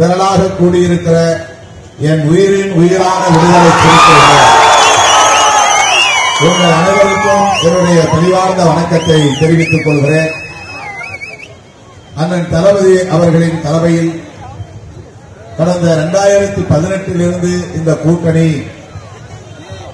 திரளாக கூடியிருக்கிற என் உயிரின் உயிரான விடுதலை சிறுத்தைகளே உங்கள் அனைவருக்கும் என்னுடைய தெளிவார்ந்த வணக்கத்தை தெரிவித்துக் கொள்கிறேன். அண்ணன் தளபதி அவர்களின் தலைமையில் கடந்த இரண்டாயிரத்தி பதினெட்டிலிருந்து இந்த கூட்டணி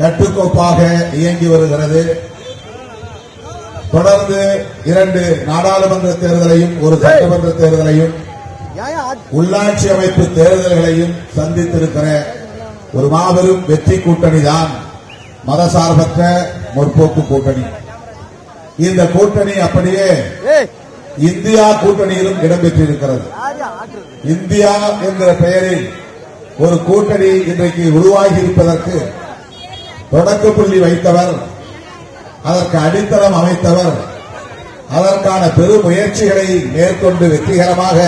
கட்டுக்கோப்பாக இயங்கி வருகிறது. தொடர்ந்து இரண்டு நாடாளுமன்ற தேர்தலையும் ஒரு சட்டமன்ற தேர்தலையும் உள்ளாட்சி அமைப்பு தேர்தல்களையும் சந்தித்திருக்கிற ஒரு மாபெரும் வெற்றி கூட்டணி தான் மதசார்பற்ற முற்போக்கு கூட்டணி. இந்த கூட்டணி அப்படியே இந்தியா கூட்டணியிலும் இடம்பெற்றிருக்கிறது இந்தியா என்ற பெயரில் ஒரு கூட்டணி இன்றைக்கு உருவாகி இருப்பதற்கு தொடக்க புள்ளி வைத்தவர் அதற்கு அடித்தளம் அமைத்தவர் அதற்கான பெரும் முயற்சிகளை மேற்கொண்டு வெற்றிகரமாக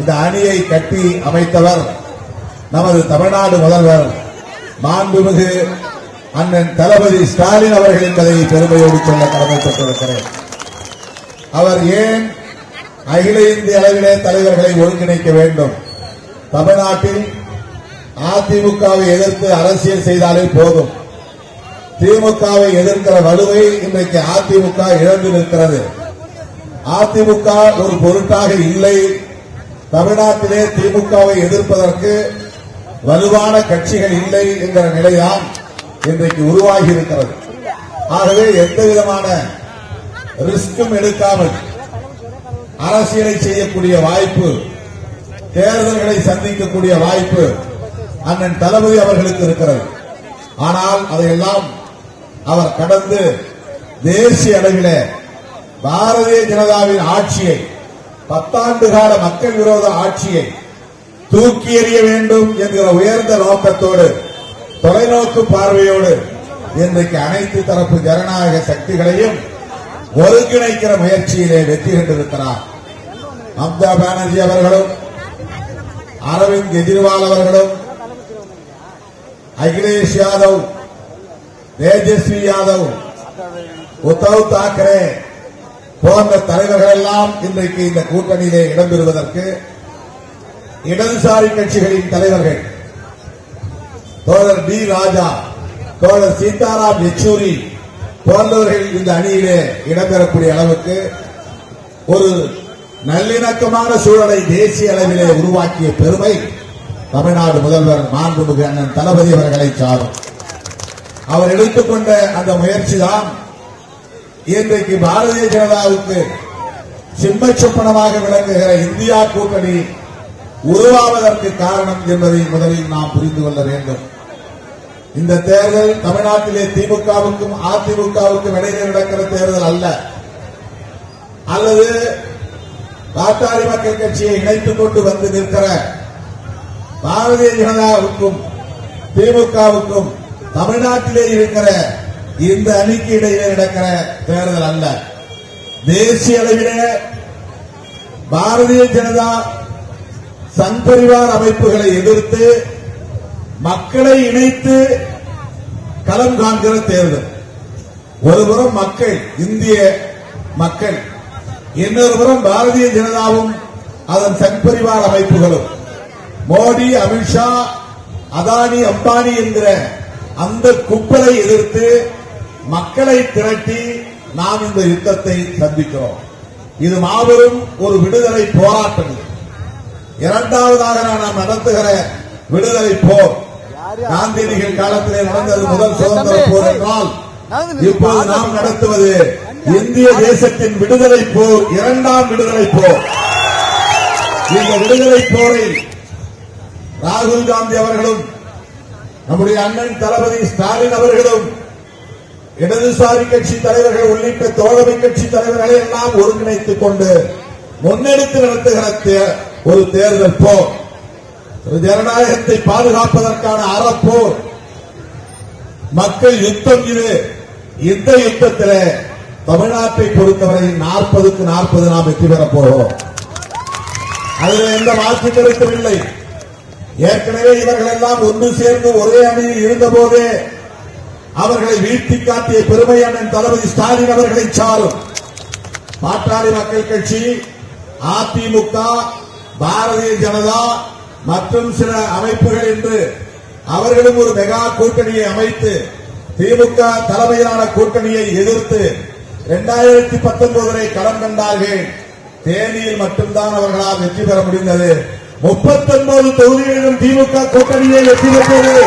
இந்த அணியை கட்டி அமைத்தவர் நமது தமிழ்நாடு முதல்வர் மாண்புமிகு அண்ணன் தளபதி ஸ்டாலின் அவர்கள் என்பதை பெருமையோடு சொல்ல கடமைப்பட்டிருக்கிறேன். அவர் ஏன் அகில இந்திய அளவிலே தலைவர்களை ஒருங்கிணைக்க வேண்டும்? தமிழ்நாட்டில் அதிமுகவை எதிர்த்து அரசியல் செய்தாலே போதும். திமுகவை எதிர்க்கிற வலுவை இன்றைக்கு அதிமுக இழந்து நிற்கிறது. அதிமுக ஒரு பொருட்டாக இல்லை தமிழ்நாட்டிலே திமுகவை எதிர்ப்பதற்கு வலுவான கட்சிகள் இல்லை என்கிற நிலைதான் இன்றைக்கு உருவாகி இருக்கிறது ஆகவே எந்த விதமான ரிஸ்கும் எடுக்காமல் அரசியலை செய்யக்கூடிய வாய்ப்பு தேர்தல்களை சந்திக்கக்கூடிய வாய்ப்பு அண்ணன் தளபதி அவர்களுக்கு இருக்கிறது. ஆனால் அதையெல்லாம் அவர் கடந்து தேசிய அளவில் பாரதிய ஜனதாவின் ஆட்சியை பத்தாண்டு கால மக்கள் விரோத ஆட்சியை தூக்கி எறிய வேண்டும் என்கிற உயர்ந்த நோக்கத்தோடு தொலைநோக்கு பார்வையோடு இன்றைக்கு அனைத்து தரப்பு ஜனநாயக சக்திகளையும் ஒருங்கிணைக்கிற முயற்சியிலே வெற்றி கண்டிருக்கிறார் மம்தா பானர்ஜி அவர்களும் அரவிந்த் கெஜ்ரிவால் அவர்களும் அகிலேஷ் யாதவ் தேஜஸ்வி யாதவ் உத்தவ் தாக்கரே போன்ற தலைவர்கள் எல்லாம் இன்றைக்கு இந்த கூட்டணியிலே இடம்பெறுவதற்கு இடதுசாரி கட்சிகளின் தலைவர்கள் தோழர் டி ராஜா தோழர் சீதாராம் யெச்சூரி போன்றவர்கள் இந்த அணியிலே இடம்பெறக்கூடிய அளவுக்கு ஒரு நல்லிணக்கமான சூழலை தேசிய அளவிலே உருவாக்கிய பெருமை தமிழ்நாடு முதல்வர் மாண்புமிகு அண்ணன் தளபதி அவர்களை சாரும். அவர் எடுத்துக்கொண்ட அந்த முயற்சி தான் இன்றைக்கு பாரதிய ஜனதாவுக்கு சிம்ம சொப்பனமாக விளங்குகிற இந்தியா கூட்டணி உருவாவதற்கு காரணம் என்பதை முதலில் நாம் புரிந்து கொள்ள வேண்டும். இந்த தேர்தல் தமிழ்நாட்டிலே திமுகவுக்கும் அதிமுகவுக்கும் இடையே நடக்கிற தேர்தல் அல்ல. அல்லது பாட்டாளி மக்கள் கட்சியை இணைத்துக் கொண்டு வந்து நிற்கிற பாரதிய ஜனதாவுக்கும் திமுகவுக்கும் தமிழ்நாட்டிலே இருக்கிற இந்த அணிக்கு இடையே நடக்கிற தேர்தல் அல்ல. தேசிய அளவிலே பாரதிய ஜனதா சங் பரிவார் அமைப்புகளை எதிர்த்து மக்களை இணைத்து களம் காண்கிற தேர்தல். ஒருபுறம் மக்கள் இந்திய மக்கள் இன்னொரு புறம் பாரதிய ஜனதாவும் அதன் சங்பரிவார் அமைப்புகளும். மோடி அமித்ஷா அதானி அம்பானி என்கிற அந்த குப்பலை எதிர்த்து மக்களை திரட்டி நாம் இந்த யுத்தத்தை சந்திக்கிறோம். இது மாபெரும் ஒரு விடுதலை போராட்டம். இரண்டாவதாக நாம் நடத்துகிற விடுதலை போர். காந்தியடிகள் காலத்திலே நடந்தது முதல் சுதந்திர போர் என்றால் இப்போது நாம் நடத்துவது இந்திய தேசத்தின் விடுதலை போர் இரண்டாம் விடுதலை போர். இந்த விடுதலை போரை ராகுல் காந்தி அவர்களும் நம்முடைய அண்ணன் தளபதி ஸ்டாலின் அவர்களும் இடதுசாரி கட்சி தலைவர்கள் உள்ளிட்ட தோழமை கட்சி தலைவர்களை எல்லாம் ஒருங்கிணைத்துக் கொண்டு முன்னெடுத்து நடத்துகிற ஒரு தேர்தல் போர். ஒரு ஜனநாயகத்தை பாதுகாப்பதற்கான அறப்போர். மக்கள் யுத்தம் இது. இந்த யுத்தத்திலே தமிழ்நாட்டை பொறுத்தவரை நாற்பதுக்கு நாற்பது நாம் வெற்றி பெறப் போகிறோம். அதில் எந்த மாற்று கருத்தும் இல்லை. ஏற்கனவே இவர்கள் எல்லாம் ஒன்று சேர்ந்து ஒரே அணியில் இருந்தபோதே அவர்களை வீழ்த்தி காட்டிய பெருமை அண்ணன் தளபதி ஸ்டாலின் அவர்களை சாரும். பாட்டாளி மக்கள் கட்சி அதிமுக பாரதிய ஜனதா மற்றும் சில அமைப்புகள் என்று அவர்களும் ஒரு மெகா கூட்டணியை அமைத்து திமுக தலைமையிலான கூட்டணியை எதிர்த்து இரண்டாயிரத்தி பத்தொன்பதிலே களம் கண்டார்கள். தேனியில் மட்டும்தான் அவர்களால் வெற்றி பெற முடிந்தது. முப்பத்தொன்பது தொகுதிகளிலும் திமுக கூட்டணியை வெற்றி பெற்றது.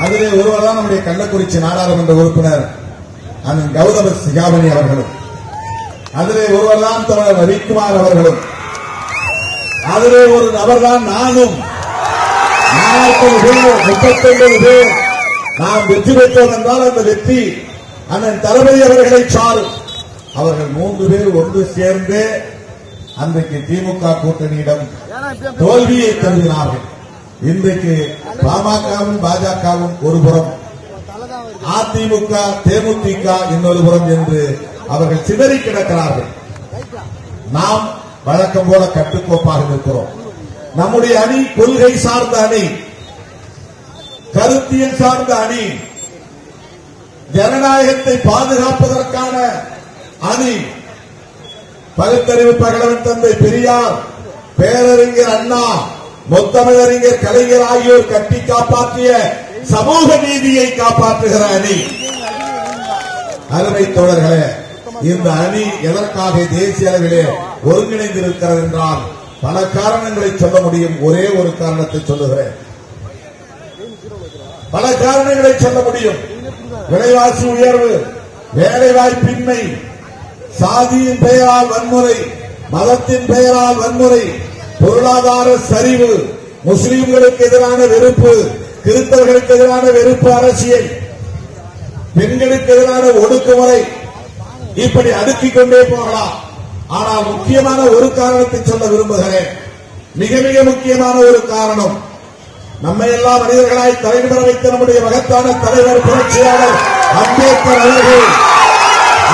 அதிலே ஒருவர் தான் நம்முடைய கள்ளக்குறிச்சி நாடாளுமன்ற உறுப்பினர் அண்ணன் கௌதம சிகாமணி அவர்களும். அதிலே ஒருவர் தான் தோழர் ரவிக்குமார் அவர்களும். அதிலே ஒரு நபர் தான் நானும். நாற்பது பேர் முப்பத்தொன்பது பேர் நாம் வெற்றி பெற்றோம் என்றால் அந்த வெற்றி அண்ணன் தளபதி அவர்களை சாரும். அவர்கள் மூன்று பேர் ஒன்று சேர்ந்து அன்றைக்கு திமுக கூட்டணியிடம் தோல்வியை கருதினார்கள் இன்றைக்கு பாமகவும் பாஜகவும் ஒரு புறம். அதிமுக தேமுதிக இன்னொரு புறம் என்று அவர்கள் சிதறி கிடக்கிறார்கள். நாம் வழக்கம் போல கட்டுக்கோப்பாக இருக்கிறோம் நம்முடைய அணி கொள்கை சார்ந்த அணி கருத்தியல் சார்ந்த அணி ஜனநாயகத்தை பாதுகாப்பதற்கான அணி. பகுத்தறிவு பகலவன் தந்தை பெரியார் பேரறிஞர் அண்ணா முத்தமிழறிஞர் கலைஞர் ஆகியோர் கட்டி காப்பாற்றிய சமூக நீதியை காப்பாற்றுகிற அணி. அருமை தோழர்களே இந்த அணி எதற்காக தேசிய அளவிலே ஒருங்கிணைந்திருக்கிறது என்றால் பல காரணங்களை சொல்ல முடியும். ஒரே ஒரு காரணத்தை சொல்லுகிறேன். பல காரணங்களை சொல்ல முடியும். விலைவாசி உயர்வு வேலை வாய்ப்பின்மை சாதியின் பெயரால் வன்முறை மதத்தின் பெயரால் வன்முறை பொருளாதார சரிவு முஸ்லிம்களுக்கு எதிரான வெறுப்பு கிறிஸ்தவர்களுக்கு எதிரான வெறுப்பு அரசியல் பெண்களுக்கு எதிரான ஒடுக்குமுறை இப்படி அடுக்கிக் கொண்டே போகலாம். ஆனால் முக்கியமான ஒரு காரணத்தை சொல்ல விரும்புகிறேன். மிக மிக முக்கியமான ஒரு காரணம் நம்மை எல்லாம் மனிதர்களாய் தலைநிமிர வைத்த நம்முடைய மகத்தான தலைவர் புரட்சியாளர் அம்பேத்கர் அவர்கள்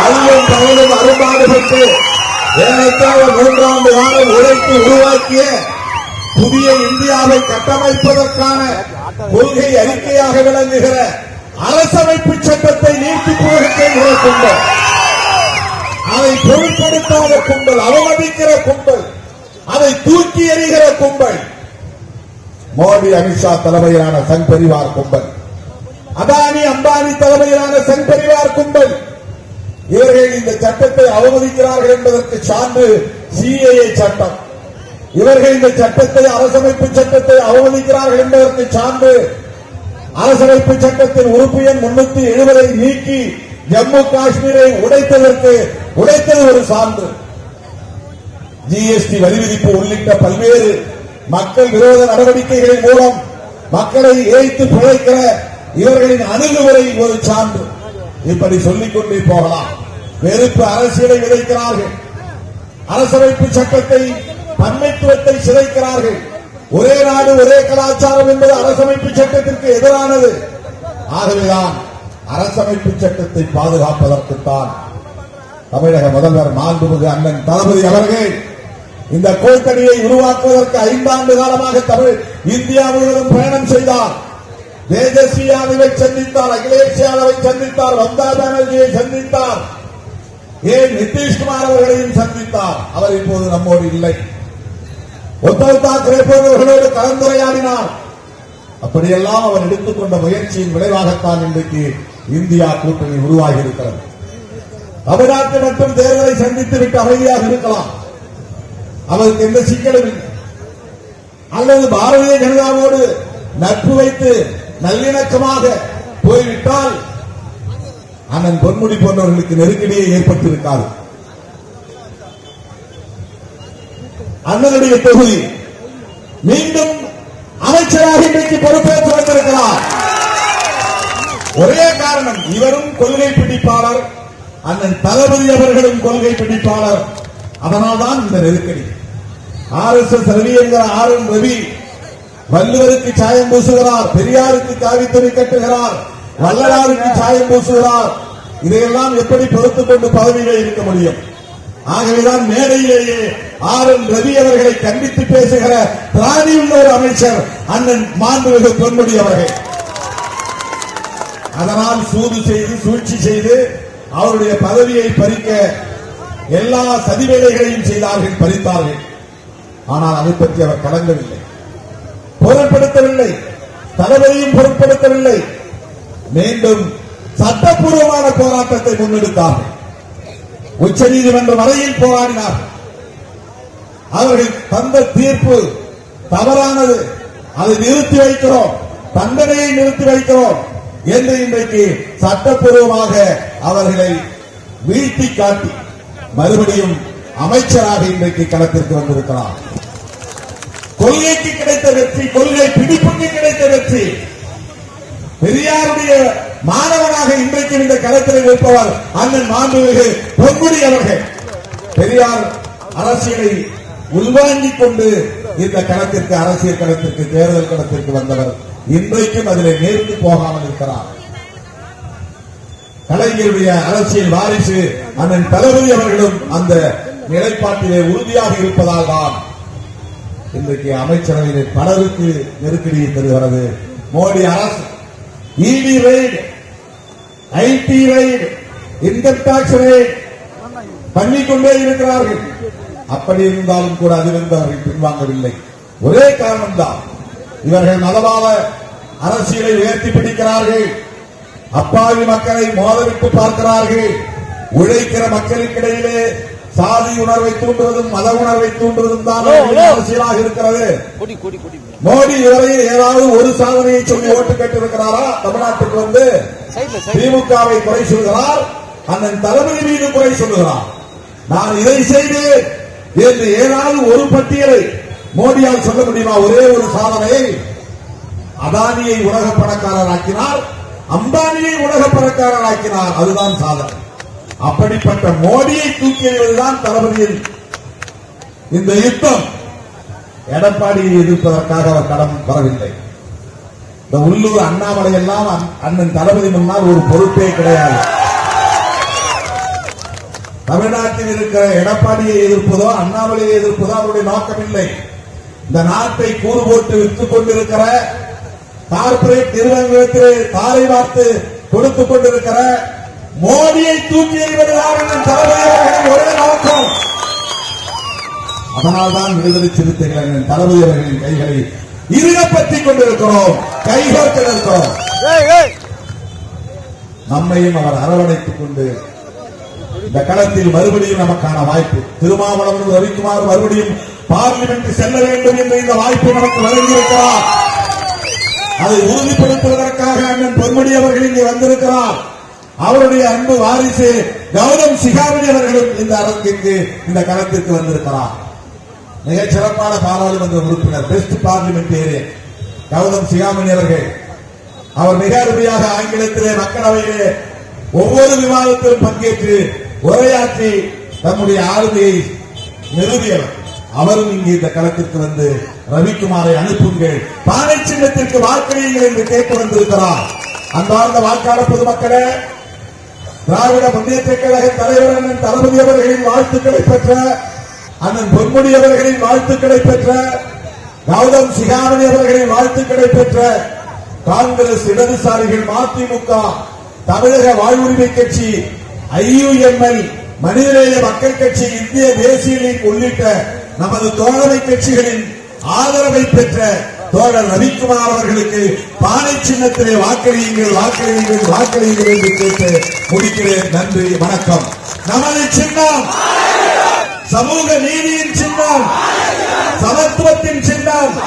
அல்லும் அரும்பாடுபட்டு ஏறத்தாழ மூன்றாண்டு காலம் உழைப்பு உருவாக்கிய புதிய இந்தியாவை கட்டமைப்பதற்கான கொள்கை அறிக்கையாக விளங்குகிற அரசமைப்பு சட்டத்தை நீட்டிப்புவதற்கே கொண்டோம் அதை பொருட்படுத்தாத கும்பல் அவமதிக்கிற கும்பல் அதை தூக்கி எறிகிற கும்பல். மோடி அமித்ஷா தலைமையிலான சங் பரிவார் கும்பல். அதானி அம்பானி தலைமையிலான சங் பரிவார் கும்பல். இவர்கள் இந்த சட்டத்தை அவமதிக்கிறார்கள் என்பதற்கு சான்று சிஏஏ சட்டம். இவர்கள் இந்த சட்டத்தை அரசமைப்பு சட்டத்தை அவமதிக்கிறார்கள் என்பதற்கு சான்று அரசமைப்பு சட்டத்தின் உறுப்பு எண் முன்னூத்தி எழுபதை நீக்கி ஜம்மு காஷ்மீரை உடைத்ததற்கு உடைத்தது ஒரு சான்று. ஜிஎஸ்டி வரி விதிப்பு உள்ளிட்ட பல்வேறு மக்கள் விரோத நடவடிக்கைகளின் மூலம் மக்களை ஏய்த்து பிழைக்கிற இவர்களின் அணுகுமுறை ஒரு சான்று. இப்படி சொல்லிக் கொண்டே போகலாம். வெறுப்பு அரசியலை விதைக்கிறார்கள். அரசமைப்பு சட்டத்தை பன்மைத்துவத்தை சிதைக்கிறார்கள். ஒரே நாடு ஒரே கலாச்சாரம் என்பது அரசமைப்பு சட்டத்திற்கு எதிரானது. ஆகவேதான் அரசமைப்பு சட்டத்தை பாதுகாப்பதற்குத்தான் தமிழக முதல்வர் மாண்புமிகு அண்ணன் தளபதி அவர்கள் இந்த கூட்டணியை உருவாக்குவதற்கு ஐந்தாண்டு காலமாக தமிழ் இந்தியா முழுவதும் பயணம் செய்தார். தேஜஸ்வி யாதவை சந்தித்தார் அகிலேஷ் யாதவை சந்தித்தார் மம்தா பானர்ஜியை சந்தித்தார். ஏன் நிதிஷ்குமார் அவர்களையும் சந்தித்தார்? அவர் இப்போது நம்மோடு இல்லை. உத்தவ் தாக்கரே போன்றவர்களோடு கலந்துரையாடினார். அப்படியெல்லாம் அவர் எடுத்துக்கொண்ட முயற்சியின் விளைவாகத்தான் இன்றைக்கு இந்தியா கூட்டணி உருவாகி இருக்கிறது தமிழ்நாட்டு மட்டும் தேர்தலை சந்தித்து விட்டு அமைதியாக இருக்கலாம். அவருக்கு எந்த சிக்கலும் இல்லை. அல்லது பாரதிய ஜனதாவோடு நட்பு வைத்து நல்லிணக்கமாக போய்விட்டால் அண்ணன் பொன்முடி போன்றவர்களுக்கு நெருக்கடியை ஏற்பட்டிருக்காது. அண்ணனுடைய தொகுதி மீண்டும் அமைச்சராக இன்றைக்கு பொறுப்பேற்று வந்திருக்கிறார். ஒரே காரணம் இவரும் கொள்கை பிடிப்பாளர் அண்ணன் தளபதி அவர்களும் கொள்கை பிடிப்பாளர். அதனால்தான் இந்த நெருக்கடி. ஆர் எஸ் எஸ் ரவி என்கிற ஆர் என் ரவி வள்ளுவருக்கு சாயம் பூசுகிறார் பெரியாருக்கு காவித்துணி கட்டுகிறார் வள்ளலாருக்கு சாயம் பூசுகிறார். இதையெல்லாம் எப்படி பொறுத்துக் கொண்டு பதவியிலே இருக்க முடியும்? ஆகவேதான் மேடையிலேயே ஆர் என் ரவி அவர்களை கண்டித்து பேசுகிற பிராணி உள்ள ஒரு அமைச்சர் அண்ணன் மாண்புமிகு பொன்முடி அவர்கள். அதனால் சூது செய்து சூழ்ச்சி செய்து அவருடைய பதவியை பறிக்க எல்லா சதிவேலைகளையும் செய்தார்கள் பறித்தார்கள். ஆனால் அதை பற்றி அவர் கலங்கவில்லை. பொருட்படுத்தவில்லை. தலைவரையும் பொருட்படுத்தவில்லை. மீண்டும் சட்டப்பூர்வமான போராட்டத்தை முன்னெடுத்தார்கள். உச்சநீதிமன்றம் வரையில் போராடினார் அவர்கள் தந்த தீர்ப்பு தவறானது. அதை நிறுத்தி வைக்கிறோம். தண்டனையை நிறுத்தி வைக்கிறோம் என்று இன்றைக்கு சட்டப்பூர்வமாக அவர்களை வீழ்த்தி காட்டி மறுபடியும் அமைச்சராக இன்றைக்கு களத்திற்கு வந்திருக்கிறார். கொள்கைக்கு கிடைத்த வெற்றி கொள்கை பிடிப்புக்கு கிடைத்த வெற்றி. பெரியாருடைய மாணவனாக இன்றைக்கு இந்த களத்தில் இருப்பவர் அண்ணன் மாண்புமிகு பொன்முடி அவர்கள். பெரியார் அரசியலை உள்வாங்கிக் கொண்டு இந்த களத்திற்கு அரசியல் களத்திற்கு தேர்தல் களத்திற்கு வந்தவர் இன்றைக்கும் அதில் நேர்ந்து போகாமல் இருக்கிறார். கலைஞருடைய அரசியல் வாரிசு அண்ணன் தளபதி அவர்களும் அந்த நிலைப்பாட்டிலே உறுதியாக இருப்பதால் தான் இன்றைக்கு அமைச்சரவையிலே பலருக்கு நெருக்கடியை தருகிறது. மோடி அரசு ED raid IT raid income tax raid பண்ணிக்கொண்டே இருக்கிறார்கள். அப்படி இருந்தாலும் கூட அதிலிருந்து அவர்கள் பின்வாங்கவில்லை. ஒரே காரணம்தான் இவர்கள் மதவாத அரசியலை உயர்த்தி பிடிக்கிறார்கள். அப்பாவி மக்களை மோதலிட்டு பார்க்கிறார்கள். உழைக்கிற மக்களுக்கிடையிலே சாதி உணர்வை தூண்டுவதும் மத உணர்வை தூண்டுவதும் தான் அரசியலாக இருக்கிறது. மோடி இதுவரையில் ஏதாவது ஒரு சாதனையை சொல்லி ஓட்டு கேட்டிருக்கிறாரா? தமிழ்நாட்டுக்கு வந்து திமுகவை குறை சொல்கிறார் அண்ணன் தளபதி மீது குறை சொல்லுகிறார் நான் இதை செய்தேன் என்று ஏதாவது ஒரு பட்டியலை மோடியால் சொல்ல முடியுமா? ஒரே ஒரு சாதனை அதானியை உலக பணக்காரராக்கினார் அம்பானியை உலக பணக்காரராக்கினார் அதுதான் சாதனை. அப்படிப்பட்ட மோடியை தூக்கியதுதான் எறிவதுதான் தளபதியின் இந்த யுத்தம் எடப்பாடியை எதிர்ப்பதற்காக அவர் களம் வரவில்லை. இந்த உள்ளூர் அண்ணாமலை எல்லாம் அண்ணன் தளபதி முன்னால் ஒரு பொறுப்பே கிடையாது. தமிழ்நாட்டில் இருக்கிற எடப்பாடியை எதிர்ப்பதோ அண்ணாமலையை எதிர்ப்பதோ அவருடைய நோக்கம் இல்லை இந்த நாட்டை கூறு போட்டு விற்றுக் கொண்டிருக்கிற கார்பரேட் நிறுவனங்களுக்கு தாரை வார்த்து கொடுத்துக் கொண்டிருக்கிற மோடியை தூக்கி எறிவதுதான் அண்ணன் தளபதி ஒரே நோக்கம். அதனால்தான் விடுதலை சிறுத்தைகள் தளபதி அவர்களின் கைகளை இருக கொண்டிருக்கிறோம் கைகோர்த்தில் இருக்கிறோம் நம்மையும் அவர் அரவணைத்துக் கொண்டு இந்த களத்தில் மறுபடியும் நமக்கான வாய்ப்பு. திருமாவளவன் ரவிக்குமார் மறுபடியும் பார்லிமெண்ட் செல்ல வேண்டும் என்ற இந்த வாய்ப்பு நமக்கு வழங்கியிருக்கிறார். அதை உறுதிப்படுத்துவதற்காக அண்ணன் பொன்முடி அவர்கள் இங்கே வந்திருக்கிறார். அவருடைய அன்பு வாரிசு கௌதம் சிகாமணி அவர்களும் இந்த அரங்கிற்கு இந்த களத்திற்கு வந்திருக்கிறார். மிகச் சிறப்பான பாராளுமன்ற உறுப்பினர் பெஸ்ட் பார்லிமெண்டேரியன் கௌதம் சிகாமணி அவர்கள். அவர் மிக அருமையாக ஆங்கிலத்திலே மக்களவையிலே ஒவ்வொரு விவாதத்திலும் பங்கேற்று உரையாற்றி தம்முடைய ஆளுமையை நிறுவியவர். அவரும் இங்கு இந்த களத்திற்கு வந்து ரவிக்குமாரை அனுப்புங்கள். பானை சின்னத்திற்கு வாக்களியுங்கள் என்று கேட்டு வந்திருக்கிறார் அன்பார்ந்த வாக்காளர் பொதுமக்களே திராவிட முன்னேற்ற கழக தலைவர் அண்ணன் தளபதி அவர்களின் வாழ்த்துக்களை பெற்ற அண்ணன் பொன்முடி அவர்களின் வாழ்த்துக்களை பெற்ற கௌதம் சிகாமணி அவர்களின் வாழ்த்துக்களை பெற்ற காங்கிரஸ் இடதுசாரிகள் மதிமுக தமிழக வாழ்வுரிமை கட்சி ஐயுஎம்எல் மனிதநேய மக்கள் கட்சி இந்திய தேசிய லீக் உள்ளிட்ட நமது தோழமை கட்சிகளின் ஆதரவை பெற்ற தோழர் ரவிக்குமார் அவர்களுக்கு பானை சின்னத்திலே வாக்களியுங்கள் வாக்களியுங்கள் வாக்களியுங்கள் என்று கேட்டு முடிக்கிறேன். நன்றி வணக்கம். நமது சின்னம். சமூக நீதியின் சின்னம். சமத்துவத்தின் சின்னம்.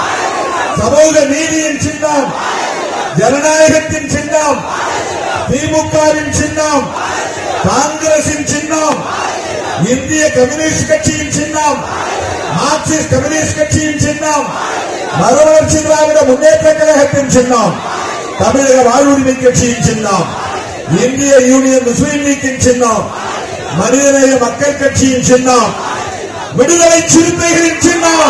சமூக நீதியின் சின்னம். ஜனநாயகத்தின் சின்னம். திமுகவின் சின்னம். காங்கிரசின் சின்னம். இந்திய கம்யூனிஸ்ட் கட்சியின் சின்னம். மார்க்சிஸ்ட் கம்யூனிஸ்ட் கட்சியின் சின்னம். மறுவளர்ச்சி திராவிட முன்னேற்ற கழகத்தின் சின்னம் தமிழக வாழ்வுரிமை கட்சியின் சின்னம் இந்திய யூனியன் முஸ்லீம் லீக்கின் சின்னம் மனிதநேய மக்கள் கட்சியின் சின்னம் விடுதலை சிறுத்தைகளின் சின்னம்.